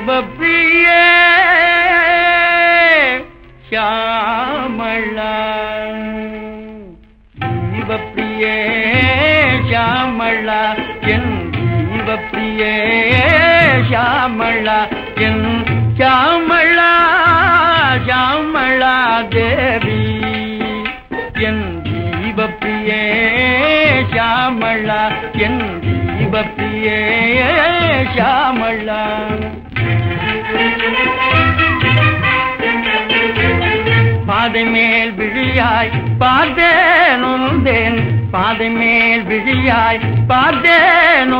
சிவப்பிய ஷாமளா ஜீவப்பிரிய ஷாமளா என் ஜீவப்பிரிய ஷாமளா என் ஷாமளா ஷாமளா தேவி. என் ஜீவப்பிரியே ஷாமளா என் ஜீவப்பிரியே ஷாமளா பாதை மேல் விழியாய் பார்த்தேன் பாதை மேல் விழியாய் பார்த்தேன்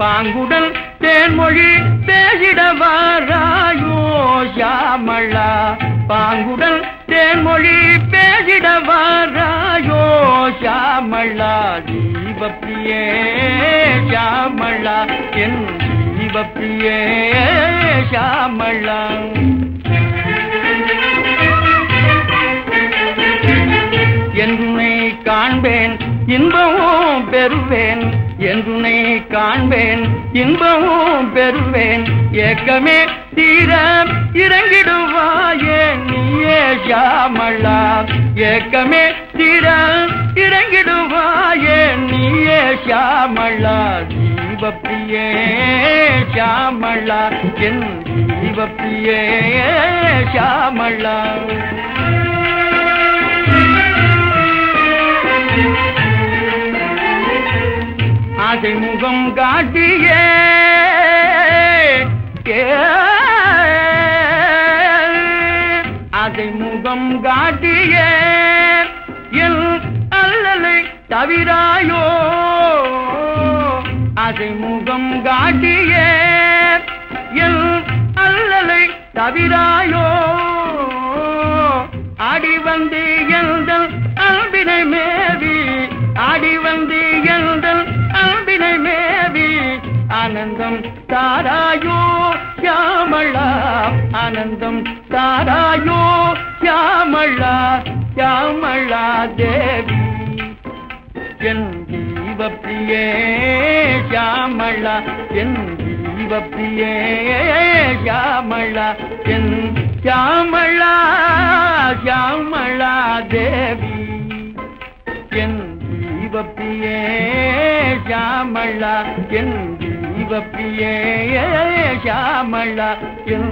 பாங்குடன் தேன்மொழி பேசிட வாராயோ ஷாமளா பாங்குடன் தேன்மொழி பேசிட வாராயோ ஷாமளா ஜீவப்பிரியே ஷாமளா என் ஜீவப்பிரியே ஷாமளா என்றுனை காண்பேன் இன்பமும் பெறுவேன். என்றுனை காண்பேன் இன்பமும் பெறுவேன். ஏக்கமே தீர இறங்கிடுவாயே நீயே ஷாமளா ஏக்கமே தீர இறங்கிடுவாயே நீயே ஷாமளா தீபப்பியே ஷாமளா என் தீபப்பியே ஷாமளா ஆசை முகம் காட்டியே காட்டியே என் அல்லலை தவிராயோ? ஆசை முகம் காட்டியே என் அல்லலை தவிராயோ? அடி வந்து எந்தல் அன்பினை மே ஆனந்தம் தாராயோ ஷியாமளா ஷியாமளா தேவி. என் ஜீவப்பிரியே ஷியாமளா என் ஜீவப்பிரியே ஷியாமளா என் ஷியாமளா ஷியாமளா தேவி. என் ஜீவப்பிரியே ஷியாமளா என் ஜீவப்பிரியே ஷியாமளா என்